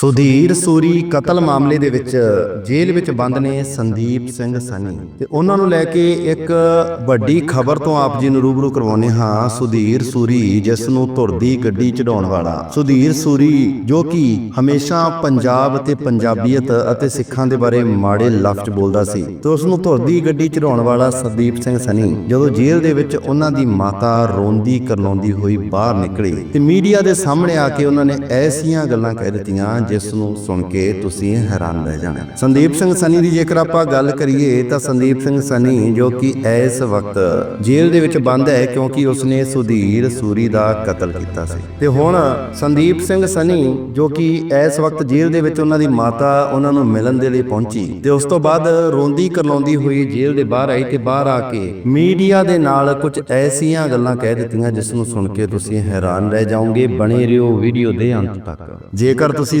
ਸੁਧੀਰ ਸੂਰੀ ਕਤਲ ਮਾਮਲੇ ਦੇ ਵਿੱਚ ਜੇਲ੍ਹ ਵਿੱਚ ਬੰਦ ਨੇ ਸੰਦੀਪ ਸਿੰਘ ਸਨੀ। ਤੇ ਉਹਨਾਂ ਨੂੰ ਲੈ ਕੇ ਇੱਕ ਵੱਡੀ ਖਬਰ ਤੋਂ ਆਪ ਜੀ ਨੂੰ ਰੂਬਰੂ ਕਰਵਾਉਨੇ ਹਾਂ। ਸੁਧੀਰ ਸੂਰੀ ਜਿਸ ਨੂੰ ਧੁਰਦੀ ਗੱਡੀ ਚੜਾਉਣ ਵਾਲਾ। ਸੁਧੀਰ ਸੂਰੀ ਜੋ ਕਿ ਹਮੇਸ਼ਾ ਪੰਜਾਬ ਤੇ ਪੰਜਾਬੀਅਤ ਅਤੇ ਸਿੱਖਾਂ ਦੇ ਬਾਰੇ ਮਾੜੇ ਲਫ਼ਜ਼ ਬੋਲਦਾ ਸੀ ਤੇ ਉਸ ਨੂੰ ਧੁਰਦੀ ਗੱਡੀ ਚੜਾਉਣ ਵਾਲਾ ਸੰਦੀਪ ਸਿੰਘ ਸਨੀ ਜਦੋਂ ਜੇਲ੍ਹ ਦੇ ਵਿੱਚ ਉਹਨਾਂ ਦੀ ਮਾਤਾ ਰੋਂਦੀ ਕਰਲਾਉਂਦੀ ਹੋਈ ਬਾਹਰ ਨਿਕਲੀ ਤੇ ਮੀਡੀਆ ਦੇ ਸਾਹਮਣੇ ਆ ਕੇ ਉਹਨਾਂ ਨੇ ਐਸੀਆਂ ਗੱਲਾਂ ਕਹਿ ਦਿੱਤੀਆਂ ਜਿਸ ਨੂੰ ਸੁਣ ਕੇ ਤੁਸੀਂ ਹੈਰਾਨ ਰਹਿ ਜਾਣਾ। ਸੰਦੀਪ ਸਿੰਘ ਸਨੀ ਦੀ ਜੇਕਰ ਆਪਾਂ ਗੱਲ ਕਰੀਏ ਤਾਂ ਸੰਦੀਪ ਸਿੰਘ ਸਨੀ ਜੋ ਕਿ ਇਸ ਵਕਤ ਜੇਲ੍ਹ ਦੇ ਵਿੱਚ ਬੰਦ ਹੈ ਕਿਉਂਕਿ ਉਸਨੇ ਸੁਧੀਰ ਸੂਰੀ ਦਾ ਕਤਲ ਕੀਤਾ ਸੀ। ਤੇ ਹੁਣ ਸੰਦੀਪ ਸਿੰਘ ਸਨੀ ਜੋ ਕਿ ਇਸ ਵਕਤ ਜੇਲ੍ਹ ਦੇ ਵਿੱਚ ਉਹਨਾਂ ਦੀ ਮਾਤਾ ਉਹਨਾਂ ਨੂੰ ਮਿਲਣ ਦੇ ਲਈ ਪਹੁੰਚੀ ਤੇ ਉਸ ਤੋਂ ਬਾਅਦ ਰੋਂਦੀ ਕਰਲਾਉਂਦੀ ਹੋਈ ਜੇਲ੍ਹ ਦੇ ਬਾਹਰ ਆਈ ਤੇ ਬਾਹਰ ਆ ਕੇ ਮੀਡੀਆ ਦੇ ਨਾਲ ਕੁਝ ਐਸੀਆਂ ਗੱਲਾਂ ਕਹਿ ਦਿੱਤੀਆਂ ਜਿਸ ਨੂੰ ਸੁਣ ਕੇ ਤੁਸੀਂ ਹੈਰਾਨ ਰਹਿ ਜਾਓਗੇ, ਬਣੇ ਰਹੋ ਵੀਡੀਓ ਦੇ ਅੰਤ ਤੱਕ। ਜੇਕਰ ਤੁਸੀਂ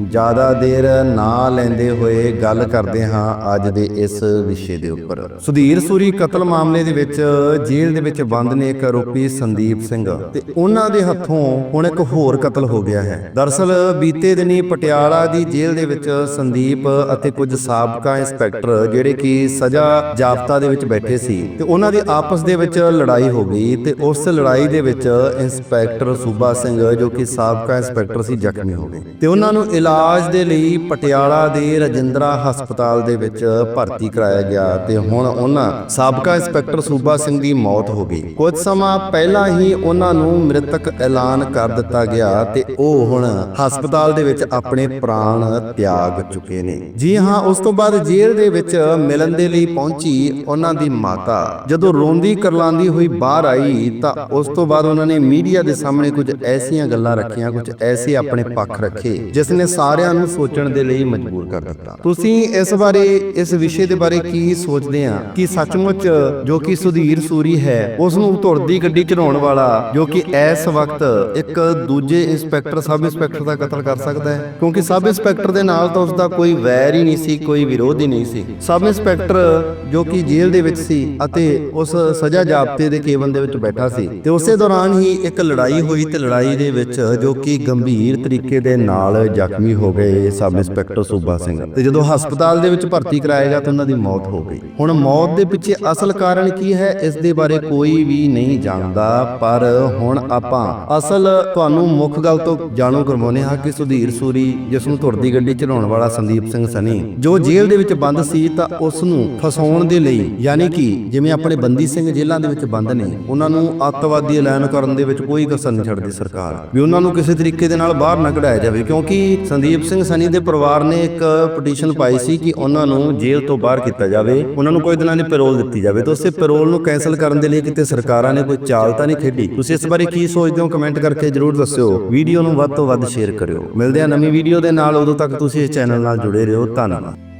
ਜ਼ਿਆਦਾ ਦੇਰ ਨਾ ਲੈਂਦੇ ਹੋਏ ਗੱਲ ਕਰਦੇ ਹਾਂ ਅੱਜ ਦੇ ਇਸ ਵਿਸ਼ੇ ਦੇ ਉੱਪਰ। ਸੁਧੀਰ ਸੂਰੀ ਕਤਲ ਮਾਮਲੇ ਦੇ ਵਿੱਚ ਜੇਲ੍ਹ ਦੇ ਵਿੱਚ ਬੰਦ ਨੇ ਇੱਕ ਆਰੋਪੀ ਸੰਦੀਪ ਸਿੰਘ ਤੇ ਉਹਨਾਂ ਦੇ ਹੱਥੋਂ ਹੁਣ ਇੱਕ ਹੋਰ ਕਤਲ ਹੋ ਗਿਆ ਹੈ। ਦਰਸਲ ਬੀਤੇ ਦਿਨੀ ਪਟਿਆਲਾ ਦੀ ਜੇਲ੍ਹ ਦੇ ਵਿੱਚ ਸੰਦੀਪ ਅਤੇ ਕੁਝ ਸਾਬਕਾ ਇੰਸਪੈਕਟਰ ਜਿਹੜੇ ਕਿ ਸਜ਼ਾ ਜਾਬਤਾ ਦੇ ਵਿੱਚ ਬੈਠੇ ਸੀ ਤੇ ਉਹਨਾਂ ਦੀ ਆਪਸ ਦੇ ਵਿੱਚ ਲੜਾਈ ਹੋ ਗਈ ਤੇ ਉਸ ਲੜਾਈ ਦੇ ਵਿੱਚ ਇੰਸਪੈਕਟਰ ਸੂਬਾ ਸਿੰਘ ਜੋ ਕਿ ਸਾਬਕਾ ਇੰਸਪੈਕਟਰ ਸੀ ਜ਼ਖਮੀ ਹੋ ਗਏ ਤੇ ਉਹਨਾਂ ਨੂੰ ਇਲਾਜ ਦੇ ਲਈ ਪਟਿਆਲਾ ਦੇ ਰਜਿੰਦਰਾ ਹਸਪਤਾਲ ਦੇ ਵਿੱਚ ਭਰਤੀ ਕਰਾਇਆ ਗਿਆ ਤੇ ਹੁਣ ਉਹਨਾਂ ਸਾਬਕਾ ਇੰਸਪੈਕਟਰ ਸੂਬਾ ਸਿੰਘ ਦੀ ਮੌਤ ਹੋ ਗਈ। ਕੁਝ ਸਮਾਂ ਪਹਿਲਾਂ ਹੀ ਉਹਨਾਂ ਨੂੰ ਮ੍ਰਿਤਕ ਐਲਾਨ ਕਰ ਦਿੱਤਾ ਗਿਆ ਤੇ ਉਹ ਹੁਣ ਹਸਪਤਾਲ ਦੇ ਵਿੱਚ ਆਪਣੇ ਪ੍ਰਾਣ ਤਿਆਗ ਚੁੱਕੇ ਨੇ। ਜੀ ਹਾਂ, ਉਸ ਤੋਂ ਬਾਅਦ ਜੇਲ੍ਹ ਦੇ ਵਿੱਚ ਮਿਲਣ ਦੇ ਲਈ ਪਹੁੰਚੀ ਉਹਨਾਂ ਦੀ ਮਾਤਾ। ਜਦੋਂ ਰੋਂਦੀ ਕਰਲਾਂਦੀ ਹੋਈ ਬਾਹਰ ਆਈ ਤਾਂ ਉਸ ਤੋਂ ਬਾਅਦ ਉਹਨਾਂ ਨੇ ਮੀਡੀਆ ਦੇ ਸਾਹਮਣੇ ਕੁਝ ਐਸੀਆਂ ਗੱਲਾਂ ਰੱਖੀਆਂ, ਕੁਝ ਐਸੇ ਆਪਣੇ ਪੱਖ ਰੱਖੇ, ਜਿਸ ਨੇ ਸਾਰਿਆਂ ਨੂੰ ਸੋਚਣ ਦੇ ਲਈ ਮਜਬੂਰ ਕਰ ਦਿੱਤਾ। ਤੁਸੀਂ ਇਸ ਬਾਰੇ, ਇਸ ਵਿਸ਼ੇ ਦੇ ਬਾਰੇ ਕੀ ਸੋਚਦੇ ਆ? ਕਿ ਸੱਚਮੁੱਚ ਜੋ ਕਿ ਸੁਧੀਰ ਸੂਰੀ ਹੈ ਉਸ ਨੂੰ ਧੁਰਦੀ ਗੱਡੀ ਚੜਾਉਣ ਵਾਲਾ, ਜੋ ਕਿ ਇਸ ਵਕਤ ਇੱਕ ਦੂਜੇ ਇੰਸਪੈਕਟਰ, ਸਬ ਇੰਸਪੈਕਟਰ ਦਾ ਕਤਲ ਕਰ ਸਕਦਾ ਹੈ? ਕਿਉਂਕਿ ਸਬ ਇੰਸਪੈਕਟਰ ਦੇ ਨਾਲ ਤਾਂ ਉਸ ਦਾ ਕੋਈ ਵੈਰ ਹੀ ਨਹੀਂ ਸੀ, ਕੋਈ ਵਿਰੋਧ ਹੀ ਨਹੀਂ ਸੀ। ਸਬ ਇੰਸਪੈਕਟਰ ਜੋ ਕਿ ਜੇਲ੍ਹ ਦੇ ਵਿੱਚ ਸੀ ਅਤੇ ਉਸ ਸਜ਼ਾ ਜਾਬਤੇ ਦੇ ਕੇਵਨ ਦੇ ਵਿੱਚ ਬੈਠਾ ਸੀ ਤੇ ਉਸੇ ਦੌਰਾਨ ਹੀ ਇੱਕ ਲੜਾਈ ਹੋਈ ਤੇ ਲੜਾਈ ਦੇ ਵਿੱਚ ਜੋ ਕਿ ਗੰਭੀਰ ਤਰੀਕੇ ਦੇ ਨਾਲ ਜ਼ਖਮੀ ਹੋ ਗਏ ਸਬ ਇੰਸਪੈਕਟਰ ਸੂਬਾ ਸਿੰਘ। ਤੇ ਜਦੋਂ ਹਸਪਤਾਲ ਦੇ ਵਿੱਚ ਭਰਤੀ ਕਰਾਇਆ ਗਿਆ ਤਾਂ ਉਹਨਾਂ ਦੀ ਮੌਤ ਹੋ ਗਈ। ਹੁਣ ਮੌਤ ਦੇ ਪਿੱਛੇ ਅਸਲ ਕਾਰਨ ਕੀ ਹੈ ਇਸ ਦੇ ਬਾਰੇ ਕੋਈ ਵੀ ਨਹੀਂ ਜਾਣਦਾ ਪਰ ਹੁਣ ਆਪਾਂ ਅਸਲ ਤੁਹਾਨੂੰ ਮੁੱਖ ਗੱਲ ਤੋਂ ਜਾਣੂ ਕਰਵਾਉਨੇ ਹਾਂ ਕਿ ਸੁਧੀਰ ਸੂਰੀ ਜਿਸ ਨੂੰ ਧੁਰਦੀ ਗੱਡੀ ਚਲਾਉਣ ਵਾਲਾ ਸੰਦੀਪ ਸਿੰਘ ਸਨੀ ਜੋ ਜੇਲ੍ਹ ਦੇ ਵਿੱਚ ਬੰਦ ਸੀ ਤਾਂ ਉਸ ਨੂੰ ਫਸਾਉਣ ਦੇ ਲਈ ਯਾਨੀ ਕਿ ਜਿਵੇਂ ਆਪਣੇ ਬੰਦੀ ਸਿੰਘ ਜੇਲ੍ਹਾਂ ਦੇ ਵਿੱਚ ਬੰਦ ਨੇ ਉਹਨਾਂ ਨੂੰ ਅੱਤਵਾਦੀ ਐਲਾਨ ਕਰਨ ਦੇ ਵਿੱਚ ਕੋਈ ਕਸਰ ਨਹੀਂ ਛੱਡਦੀ ਸਰਕਾਰ। ਵੀ ਉਹਨਾਂ ਨੂੰ ਕਿਸੇ ਤਰੀਕੇ ਦੇ ਨਾਲ ਬਾਹਰ ਨਾ ਕਢਾਇਆ ਜਾਵੇ ਕਿਉਂਕਿ ਸੰਦੀਪ ਸਿੰਘ ਸਨੀ ਦੇ ਪਰਿਵਾਰ ਨੇ ਇੱਕ ਪਟੀਸ਼ਨ ਪਾਈ ਸੀ ਕਿ ਉਹਨਾਂ ਨੂੰ ਜੇਲ੍ਹ ਤੋਂ ਬਾਹਰ ਕੀਤਾ ਜਾਵੇ, ਉਹਨਾਂ ਨੂੰ ਕੋਈ ਦਿਨਾਂ ਦੀ ਪੈਰੋਲ ਦਿੱਤੀ ਜਾਵੇ। ਤਾਂ ਉਸੇ ਪੈਰੋਲ ਨੂੰ ਕੈਨਸਲ ਕਰਨ ਦੇ ਲਈ ਕਿਤੇ ਸਰਕਾਰਾਂ ਨੇ ਕੋਈ ਚਾਲ ਤਾਂ ਨਹੀਂ ਖੇਡੀ? ਤੁਸੀਂ ਇਸ ਬਾਰੇ ਕੀ ਸੋਚਦੇ ਹੋ? ਕਮੈਂਟ ਕਰਕੇ ਜਰੂਰ ਦੱਸਿਓ। ਵੀਡੀਓ ਨੂੰ ਵੱਧ ਤੋਂ ਵੱਧ ਸ਼ੇਅਰ ਕਰਿਓ। ਮਿਲਦੇ ਆ ਨਵੀਂ ਵੀਡੀਓ ਦੇ ਨਾਲ। ਉਦੋਂ ਤੱਕ ਤੁਸੀਂ ਇਸ ਚੈਨਲ ਨਾਲ ਜੁੜੇ ਰਹੋ। ਧੰਨਵਾਦ।